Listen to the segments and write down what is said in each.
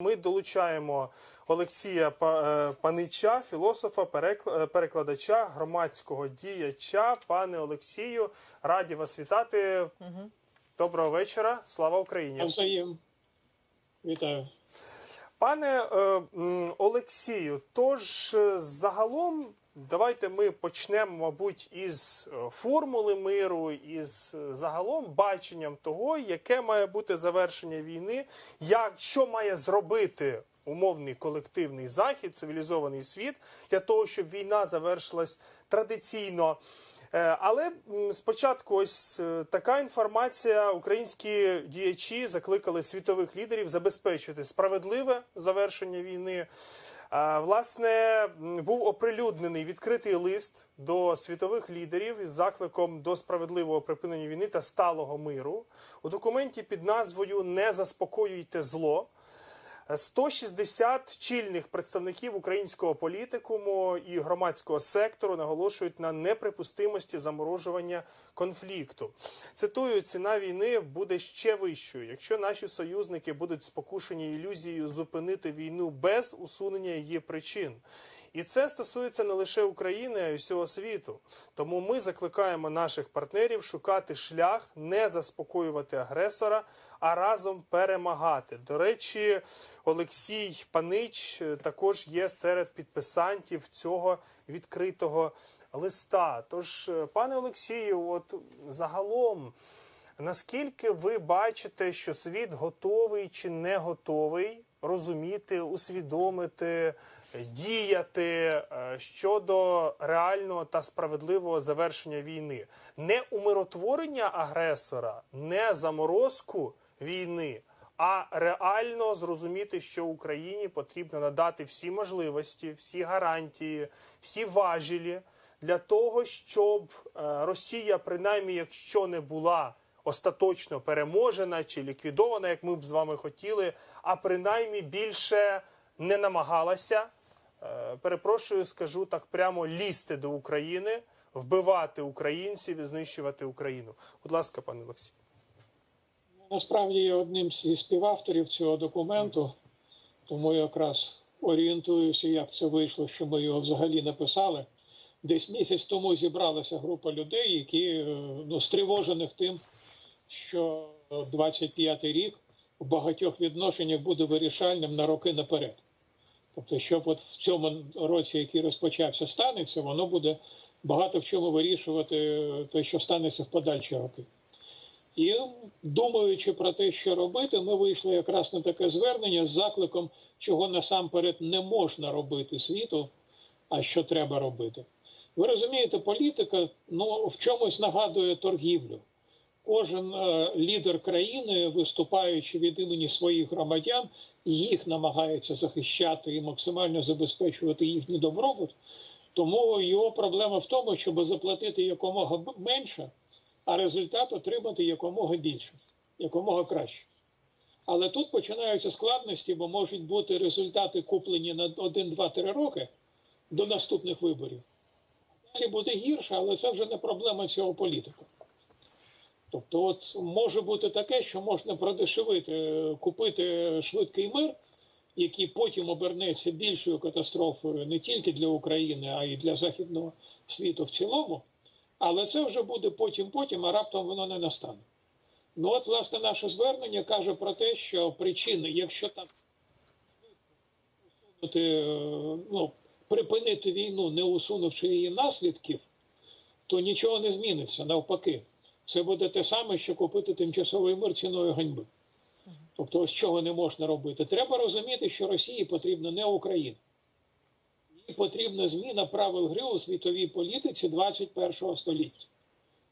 Ми долучаємо Олексія е, Панича, філософа, перекл- е, перекладача, громадського діяча. Пане Олексію, раді вас вітати. Доброго вечора. Слава Україні. Вітаю. Пане е, Олексію, тож е, загалом давайте ми почнемо, мабуть, із е, формули миру, із е, загалом баченням того, яке має бути завершення війни, як що має зробити умовний колективний захід, цивілізований світ для того, щоб війна завершилась традиційно. Е, Але спочатку ось е, така інформація. Українські діячі закликали світових лідерів забезпечити справедливе завершення війни. Власне, був оприлюднений відкритий лист до світових лідерів із закликом до справедливого припинення війни та сталого миру. У документі під назвою Не заспокоюйте зло. 160 чільних представників українського політикуму і громадського сектору наголошують на неприпустимості заморожування конфлікту. Цитую, ціна війни буде ще вищою, якщо наші союзники будуть спокушені ілюзією зупинити війну без усунення її причин. І це стосується не лише України, а й всього світу. Тому ми закликаємо наших партнерів шукати шлях, не заспокоювати агресора, а разом перемагати. До речі, Олексій Панич е, також є серед підписантів цього відкритого листа. Тож, е, пане Олексію, от загалом. Наскільки ви бачите, що світ готовий чи не готовий розуміти, усвідомити, діяти е, щодо реального та справедливого завершення війни, не умиротворення агресора, не заморозку війни, а реально зрозуміти, що Україні потрібно надати всі можливості, всі гарантії, всі важелі для того, щоб е, Росія, принаймні, якщо не була остаточно переможена чи ліквідована, як ми б з вами хотіли, а принаймні більше не намагалася. Е, Перепрошую, скажу так прямо лізти до України, вбивати українців і знищувати Україну. Будь ласка, пане Олексій. Насправді я одним з співавторів цього документу, тому якраз орієнтуюся, як це вийшло, що ми його взагалі написали. Десь місяць тому зібралася група людей, які е, ну, стривожених тим, що 25-й рік в багатьох відношеннях буде вирішальним на роки наперед. Тобто, щоб от в цьому році, який розпочався, станеться, воно буде багато в чому вирішувати те, що станеться в подальші роки. І думаючи про те, що робити, ми вийшли якраз на таке звернення з закликом, чого насамперед не можна робити світу, а що треба робити. Ви розумієте, політика ну, в чомусь нагадує торгівлю. Кожен е, лідер країни, виступаючи від імені своїх громадян, їх намагається захищати і максимально забезпечувати їхній добробут. Тому його проблема в тому, щоб заплатити якомога менше, а результат отримати якомога більше, якомога краще. Але тут починаються складності, бо можуть бути результати куплені на 1-2-3 роки до наступних виборів. Далі буде гірше, але це вже не проблема цього політика. Тобто, от може бути таке, що можна продешевити, купити швидкий мир, який потім обернеться більшою катастрофою не тільки для України, а й для західного світу в цілому. Але це вже буде потім, потім, а раптом воно не настане. Ну от, власне, наше звернення каже про те, що причини, якщо там усунути, е, ну, припинити війну, не усунувши її наслідків, то нічого не зміниться. Навпаки, це буде те саме, що купити тимчасовий мир ціною ганьби. Тобто, ось чого не можна робити. Треба розуміти, що Росії потрібна не Україна. Їй потрібна зміна правил гри у світовій політиці 21 століття.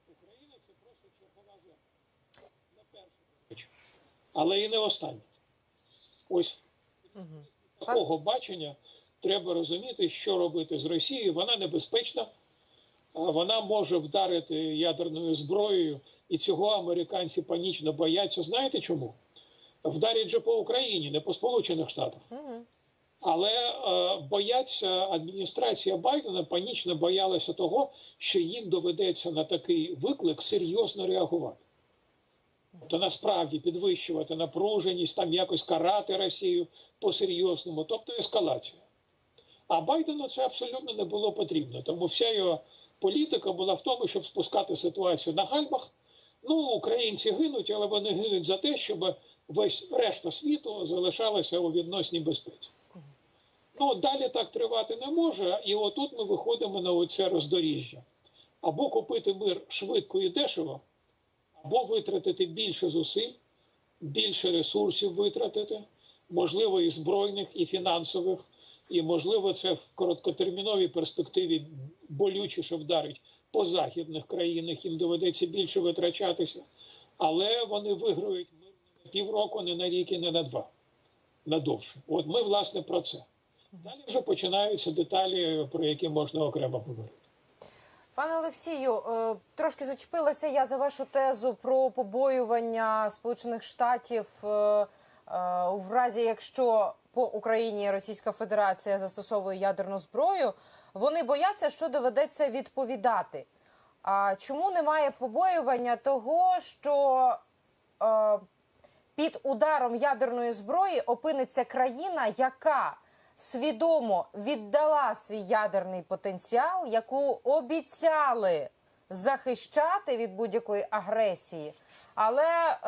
Україна це просто чергова жертва. Не перша, але і не остання. Ось такого бачення треба розуміти, що робити з Росією. Вона небезпечна, вона може вдарити ядерною зброєю, і цього американці панічно бояться. Знаєте чому? Вдарять же по Україні, не по Сполучених Штатах. Але е, бояться адміністрація Байдена панічно боялася того, що їм доведеться на такий виклик серйозно реагувати. Тобто насправді підвищувати напруженість, там якось карати Росію по-серйозному, тобто ескалація. А Байдену це абсолютно не було потрібно, тому вся його політика була в тому, щоб спускати ситуацію на гальмах. Ну, українці гинуть, але вони гинуть за те, щоб весь решта світу залишалася у відносній безпеці. Ну, далі так тривати не може, і отут ми виходимо на оце роздоріжжя. Або купити мир швидко і дешево, або витратити більше зусиль, більше ресурсів витратити, можливо, і збройних, і фінансових, і можливо, це в короткотерміновій перспективі болючіше вдарить по західних країнах, їм доведеться більше витрачатися, але вони виграють мир на півроку, не на рік і не на два, на довше. От ми, власне, про це. Далі вже починаються деталі, про які можна окремо поговорити. Пане Олексію, е, трошки зачепилася я за вашу тезу про побоювання Сполучених Штатів е, е, в разі, якщо по Україні Російська Федерація застосовує ядерну зброю. Вони бояться, що доведеться відповідати. А чому немає побоювання того, що е, під ударом ядерної зброї опиниться країна, яка свідомо віддала свій ядерний потенціал, яку обіцяли захищати від будь-якої агресії, але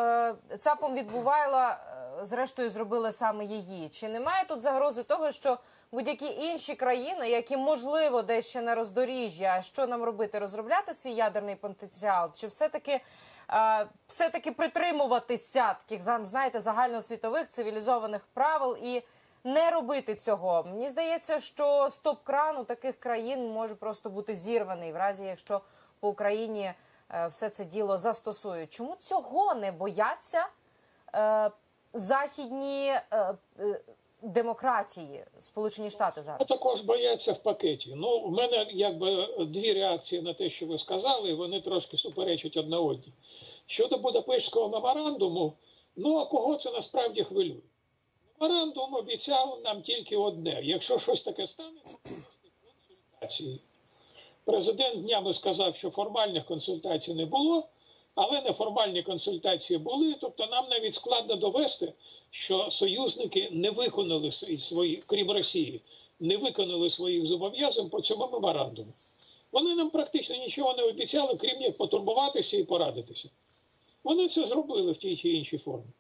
е, ЦАПом відбувала, е, зрештою, зробили саме її. Чи немає тут загрози того, що будь-які інші країни, які можливо десь ще на роздоріжжі, а що нам робити? Розробляти свій ядерний потенціал? Чи все-таки е, все-таки притримуватися таких знаєте, загальносвітових цивілізованих правил і не робити цього? Мені здається, що стоп-кран у таких країн може просто бути зірваний, в разі якщо по Україні все це діло застосують. Чому цього не бояться е, західні е, е, демократії, Сполучені Штати зараз? Також бояться в пакеті. Ну, в мене якби дві реакції на те, що ви сказали, і вони трошки суперечать одна одній. Щодо Будапештського меморандуму, ну а кого це насправді хвилює? Меморандум обіцяв нам тільки одне: якщо щось таке станеться, консультації. Президент днями сказав, що формальних консультацій не було, але неформальні консультації були. Тобто, нам навіть складно довести, що союзники не виконали свої, крім Росії, не виконали своїх зобов'язань по цьому меморандуму. Вони нам практично нічого не обіцяли, крім як потурбуватися і порадитися. Вони це зробили в тій чи іншій формі.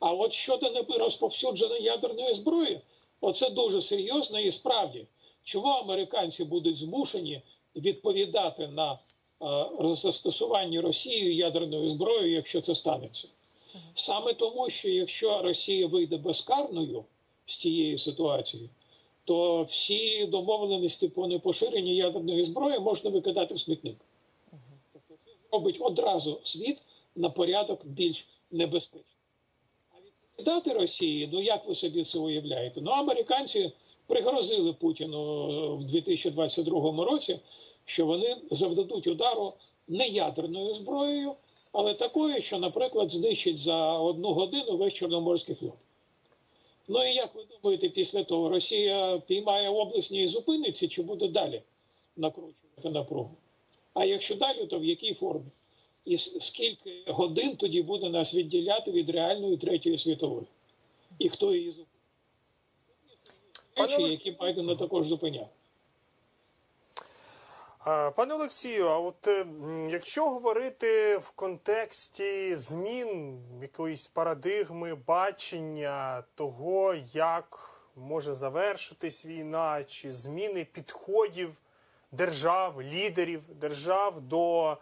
А от щодо розповсюдження ядерної зброї, оце дуже серйозно і справді, чому американці будуть змушені відповідати на е, застосування Росією ядерною зброєю, якщо це станеться. Саме тому, що якщо Росія вийде безкарною з цієї ситуації, то всі домовленості по непоширенні ядерної зброї можна викидати в смітник. Тобто це робить одразу світ на порядок більш небезпечний. А відповідати Росії, ну як ви собі це уявляєте? Ну, американці пригрозили Путіну в 2022 році, що вони завдадуть удару не ядерною зброєю, але такою, що, наприклад, знищить за одну годину весь Чорноморський флот. Ну і як ви думаєте, після того Росія піймає обласні і зупиниться, чи буде далі накручувати напругу? А якщо далі, то в якій формі? І скільки годин тоді буде нас відділяти від реальної третьої світової? І хто її зупинить? Речі, які Байдена також зупиняв. Пане Олексію, а от е, якщо говорити в контексті змін якоїсь парадигми, бачення того, як може завершитись війна, чи зміни підходів держав, лідерів держав до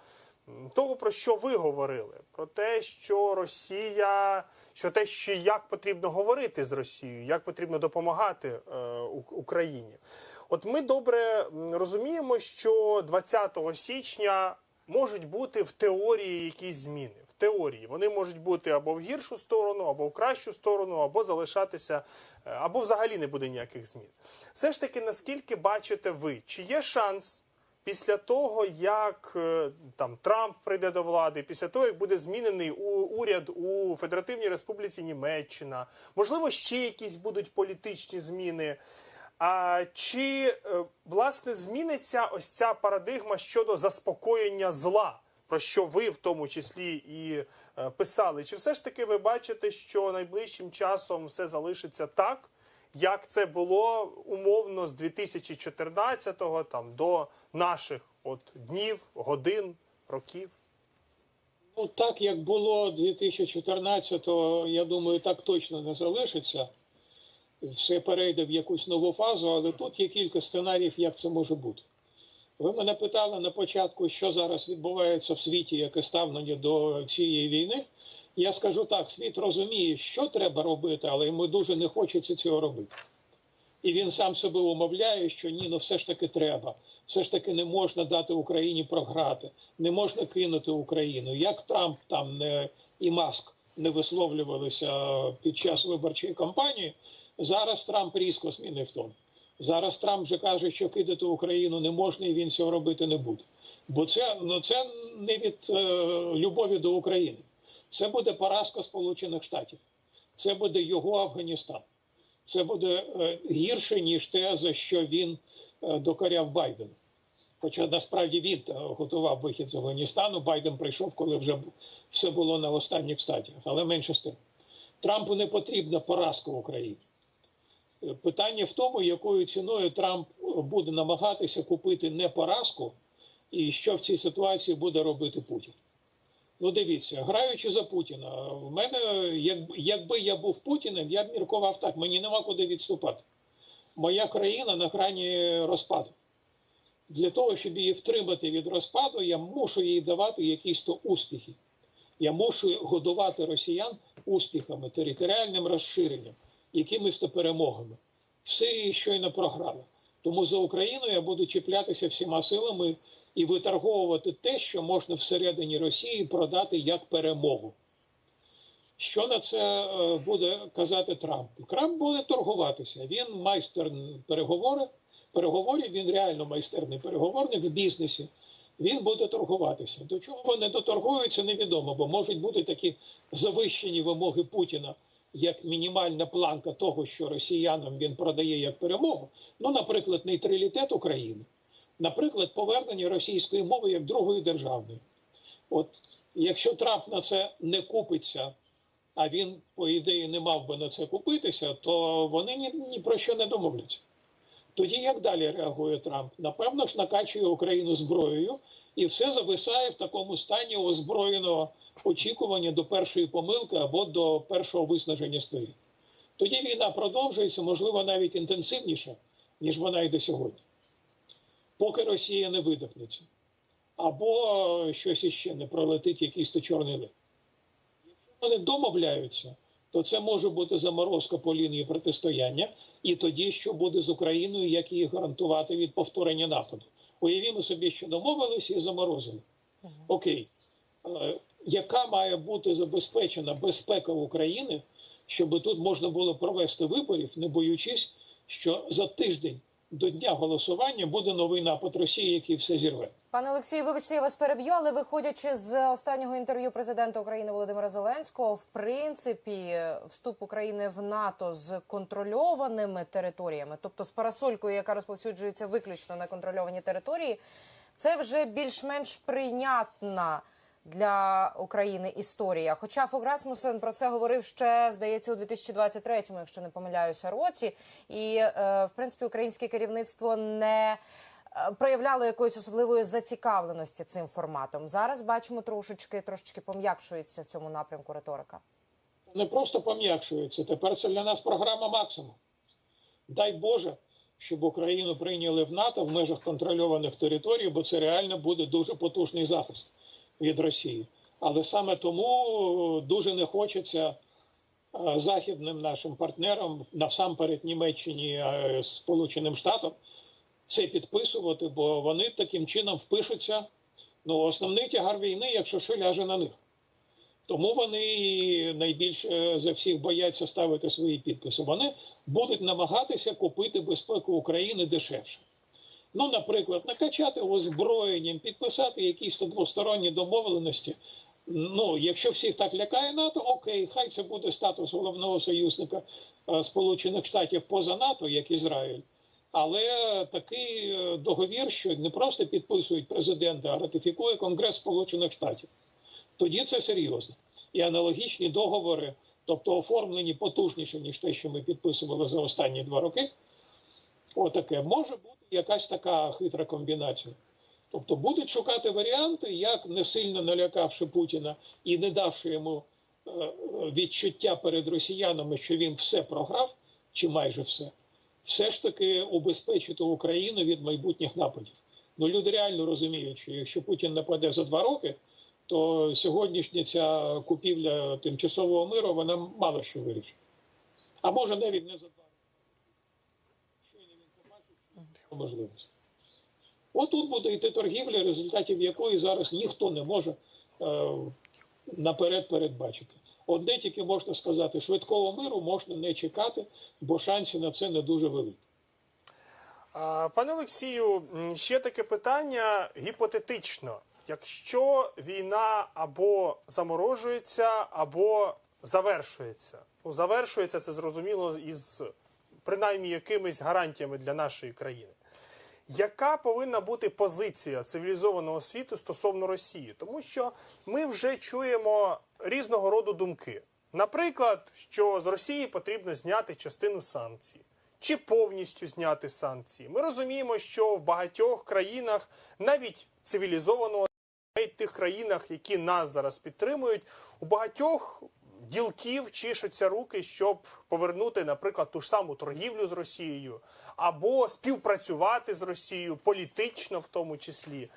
того, про що ви говорили, про те, що Росія, що те, що як потрібно говорити з Росією, як потрібно допомагати е, Україні. От ми добре розуміємо, що 20 січня можуть бути в теорії якісь зміни. В теорії вони можуть бути або в гіршу сторону, або в кращу сторону, або залишатися, або взагалі не буде ніяких змін. Все ж таки, наскільки бачите ви, чи є шанс після того, як там Трамп прийде до влади, після того, як буде змінений уряд у Федеративній Республіці Німеччина, можливо, ще якісь будуть політичні зміни. А чи власне зміниться ось ця парадигма щодо заспокоєння зла? про що ви в тому числі і е, писали. Чи все ж таки ви бачите, що найближчим часом все залишиться так, як це було умовно з 2014-го там до наших от днів, годин, років? Ну, так як було 2014-го, я думаю, так точно не залишиться. Все перейде в якусь нову фазу, але тут є кілька сценаріїв, як це може бути. Ви мене питали на початку, що зараз відбувається в світі, яке ставлення до цієї війни. Я скажу так: світ розуміє, що треба робити, але йому дуже не хочеться цього робити. І він сам себе умовляє, що ні, ну все ж таки треба. Все ж таки не можна дати Україні програти, не можна кинути Україну. Як Трамп там не і Маск не висловлювалися під час виборчої кампанії, зараз Трамп різко змінив тон. Зараз Трамп вже каже, що кидати Україну не можна, і він цього робити не буде. Бо це ну це не від е, любові до України. Це буде поразка Сполучених Штатів, це буде його Афганістан. Це буде е, гірше, ніж те, за що він е, докоряв Байдену. Хоча насправді він е, готував вихід з Афганістану, Байден прийшов, коли вже все було на останніх стадіях, але менше з тим. Трампу не потрібна поразка в Україні. Питання в тому, якою ціною Трамп буде намагатися купити не поразку, і що в цій ситуації буде робити Путін. Ну, дивіться, граючи за Путіна, в мене, як, якби я був Путіним, я б міркував так, мені нема куди відступати. Моя країна на грані розпаду. Для того, щоб її втримати від розпаду, я мушу їй давати якісь то успіхи. Я мушу годувати росіян успіхами, територіальним розширенням, якимись то перемогами. Все її щойно програли. Тому за Україну я буду чіплятися всіма силами і виторговувати те, що можна всередині Росії продати як перемогу. Що на це е, буде казати Трамп? Трамп буде торгуватися. Він майстер переговорів, він реально майстерний переговорник в бізнесі. Він буде торгуватися. До чого вони доторгуються, невідомо, бо можуть бути такі завищені вимоги Путіна, як мінімальна планка того, що росіянам він продає як перемогу. Ну, наприклад, нейтралітет України, наприклад, повернення російської мови як другої державної. От якщо Трамп на це не купиться, а він, по ідеї, не мав би на це купитися, то вони ні, ні про що не домовляться. Тоді як далі реагує Трамп? Напевно ж накачує Україну зброєю, і все зависає в такому стані озброєного очікування до першої помилки або до першого виснаження сторін. Тоді війна продовжується, можливо, навіть інтенсивніше, ніж вона йде сьогодні, поки Росія не видихнеться, або щось іще не пролетить якийсь то чорний лист. Якщо вони домовляються, то це може бути заморозка по лінії протистояння, і тоді, що буде з Україною, як її гарантувати від повторення нападу. Уявімо собі, що домовилися і заморозили. Окей, Е, яка має бути забезпечена безпека України, щоб тут можна було провести виборів, не боючись, що за тиждень до дня голосування буде новий напад Росії, який все зірве. Пане Олексію, вибачте, я вас переб'ю, але виходячи з останнього інтерв'ю президента України Володимира Зеленського, в принципі, вступ України в НАТО з контрольованими територіями, тобто з парасолькою, яка розповсюджується виключно на контрольовані території, це вже більш-менш прийнятна для України історія. Хоча Фог Расмусен про це говорив ще, здається, у 2023-му, якщо не помиляюся, році, і е, в принципі українське керівництво не е, проявляло якоїсь особливої зацікавленості цим форматом. Зараз бачимо трошечки трошечки пом'якшується в цьому напрямку риторика. Не просто пом'якшується. Тепер це для нас програма максимум. Дай Боже, щоб Україну прийняли в НАТО в межах контрольованих територій, бо це реально буде дуже потужний захист від Росії. Але саме тому дуже не хочеться е, західним нашим партнерам, насамперед Німеччині, е, Сполученим Штатам, це підписувати, бо вони таким чином впишуться. Ну, основний тягар війни, якщо що ляже на них. Тому вони найбільше за всіх бояться ставити свої підписи. Вони будуть намагатися купити безпеку України дешевше. Ну, наприклад, накачати озброєнням, підписати якісь то двосторонні домовленості. Ну, якщо всіх так лякає НАТО, окей, хай це буде статус головного союзника е, Сполучених Штатів поза НАТО, як Ізраїль. Але такий е, договір, що не просто підписують президента, а ратифікує Конгрес Сполучених Штатів. Тоді це серйозно. І аналогічні договори, тобто оформлені потужніше, ніж те, що ми підписували за останні два роки. Отаке може бути якась така хитра комбінація. Тобто будуть шукати варіанти, як не сильно налякавши Путіна і не давши йому е, відчуття перед росіянами, що він все програв, чи майже все, все ж таки убезпечити Україну від майбутніх нападів. Ну люди реально розуміють, що якщо Путін нападе за два роки, то сьогоднішня ця купівля тимчасового миру вона мало що вирішить. А може навіть не за два роки. Щойно він побачить можливість. Отут буде йти торгівля, результатів якої зараз ніхто не може е, наперед передбачити. Одне тільки можна сказати, швидкого миру можна не чекати, бо шансів на це не дуже великі. Пане Олексію, ще таке питання гіпотетично. Якщо війна або заморожується, або завершується. Ну, завершується це зрозуміло із принаймні якимись гарантіями для нашої країни. Яка повинна бути позиція цивілізованого світу стосовно Росії? Тому що ми вже чуємо різного роду думки. Наприклад, що з Росії потрібно зняти частину санкцій чи повністю зняти санкції. Ми розуміємо, що в багатьох країнах, навіть цивілізованого навіть тих країнах, які нас зараз підтримують, у багатьох ділків чешуться руки, щоб повернути, наприклад, ту ж саму торгівлю з Росією, або співпрацювати з Росією політично, в тому числі.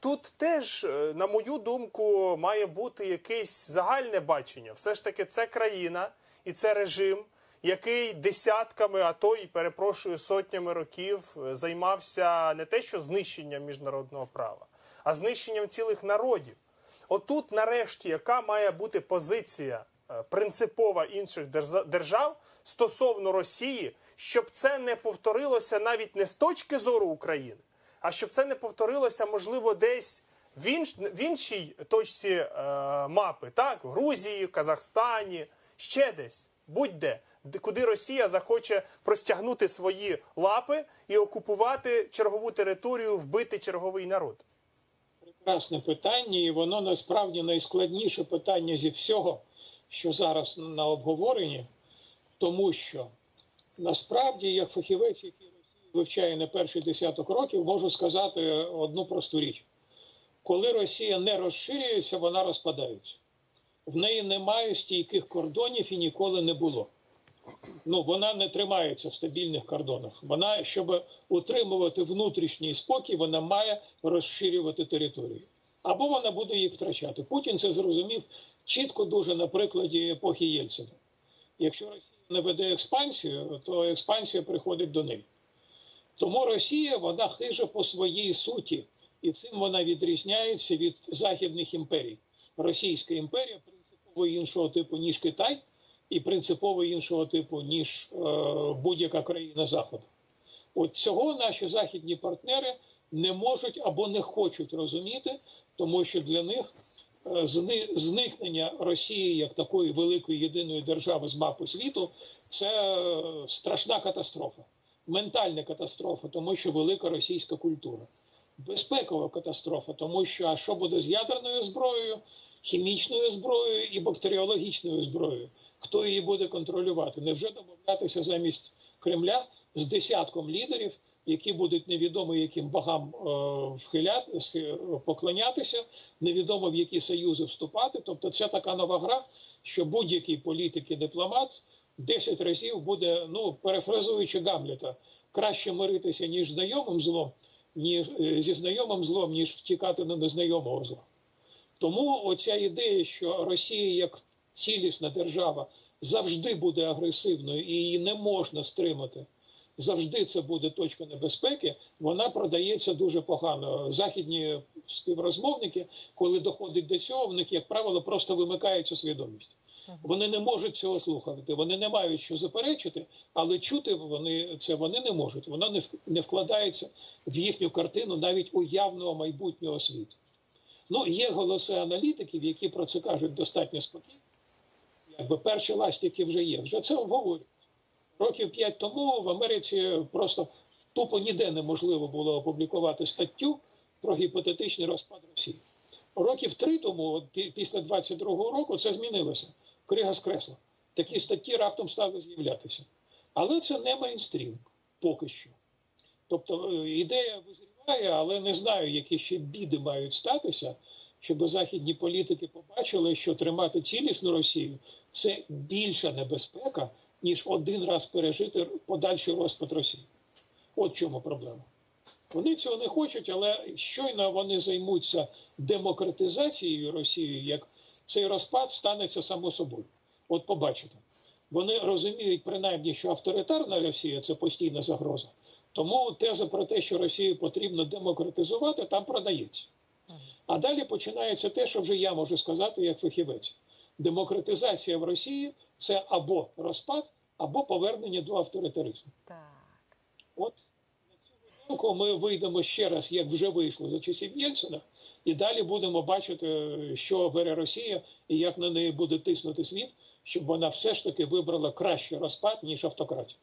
Тут теж, е, на мою думку, має бути якесь загальне бачення. Все ж таки, це країна і це режим, який десятками, а то й перепрошую сотнями років е, займався не те, що знищенням міжнародного права, а знищенням цілих народів. Отут, нарешті, яка має бути позиція принципова інших держав стосовно Росії, щоб це не повторилося навіть не з точки зору України, а щоб це не повторилося, можливо, десь в, інш... в іншій точці е, мапи, так, Грузії, Казахстані, ще десь, будь-де, де- куди Росія захоче простягнути свої лапи і окупувати чергову територію, вбити черговий народ. Прекрасне питання, і воно насправді найскладніше питання зі всього, що зараз на обговоренні, тому що насправді, як фахівець, який вивчає не перший десяток років, можу сказати одну просту річ: коли Росія не розширюється, вона розпадається. В неї немає стійких кордонів і ніколи не було. Ну, вона не тримається в стабільних кордонах. Вона, щоб утримувати внутрішній спокій, вона має розширювати територію. Або вона буде їх втрачати. Путін це зрозумів чітко дуже на прикладі епохи Єльцина. Якщо Росія не веде експансію, то експансія приходить до неї. Тому Росія вона хижа по своїй суті, і цим вона відрізняється від західних імперій. Російська імперія принципово іншого типу, ніж Китай, і принципово іншого типу, ніж е, будь-яка країна Заходу. От цього наші західні партнери не можуть або не хочуть розуміти, тому що для них е, зникнення Росії як такої великої єдиної держави з мапи світу це е, страшна катастрофа, ментальна катастрофа, тому що велика російська культура, безпекова катастрофа, тому що а що буде з ядерною зброєю, хімічною зброєю і бактеріологічною зброєю? Хто її буде контролювати? Невже домовлятися замість Кремля з десятком лідерів, які будуть невідомо яким богам е, вхиляти, поклонятися, невідомо в які союзи вступати. Тобто, це така нова гра, що будь-який політик і дипломат 10 разів буде, ну перефразуючи Гамлета, краще миритися ніж знайомим злом, ніж е, зі знайомим злом, ніж втікати на незнайомого зла. Тому оця ідея, що Росія як цілісна держава завжди буде агресивною і її не можна стримати. Завжди це буде точка небезпеки. Вона продається дуже погано. Західні співрозмовники, коли доходить до цього, в них, як правило, просто вимикається свідомість. Вони не можуть цього слухати. Вони не мають що заперечити, але чути вони це вони не можуть. Воно не вкладається в їхню картину навіть уявного майбутнього світу. Ну, є голоси аналітиків, які про це кажуть достатньо спокійно. Якби перші ластівки вже є. Вже це обговорюють. Років п'ять тому в Америці просто Тупо ніде неможливо було опублікувати статтю про гіпотетичний розпад Росії. Років три тому, після 22-го року, це змінилося. Крига скресла. Такі статті раптом стали з'являтися. Але це не мейнстрім поки що. Тобто е, ідея визріває, але не знаю, які ще біди мають статися, щоб західні політики побачили, що тримати цілісну Росію це більша небезпека, ніж один раз пережити подальший розпад Росії. От в чому проблема. Вони цього не хочуть, але щойно вони займуться демократизацією Росії, як цей розпад станеться само собою. От побачите. Вони розуміють принаймні, що авторитарна Росія це постійна загроза. Тому теза про те, що Росію потрібно демократизувати, там продається. А далі починається те, що вже я можу сказати як фахівець. Демократизація в Росії це або розпад, або повернення до авторитаризму. Так. От на цю думку ми вийдемо ще раз, як вже вийшло за часів Єльцина, і далі будемо бачити, що бере Росія і як на неї буде тиснути світ, щоб вона все ж таки вибрала краще розпад, ніж автократію.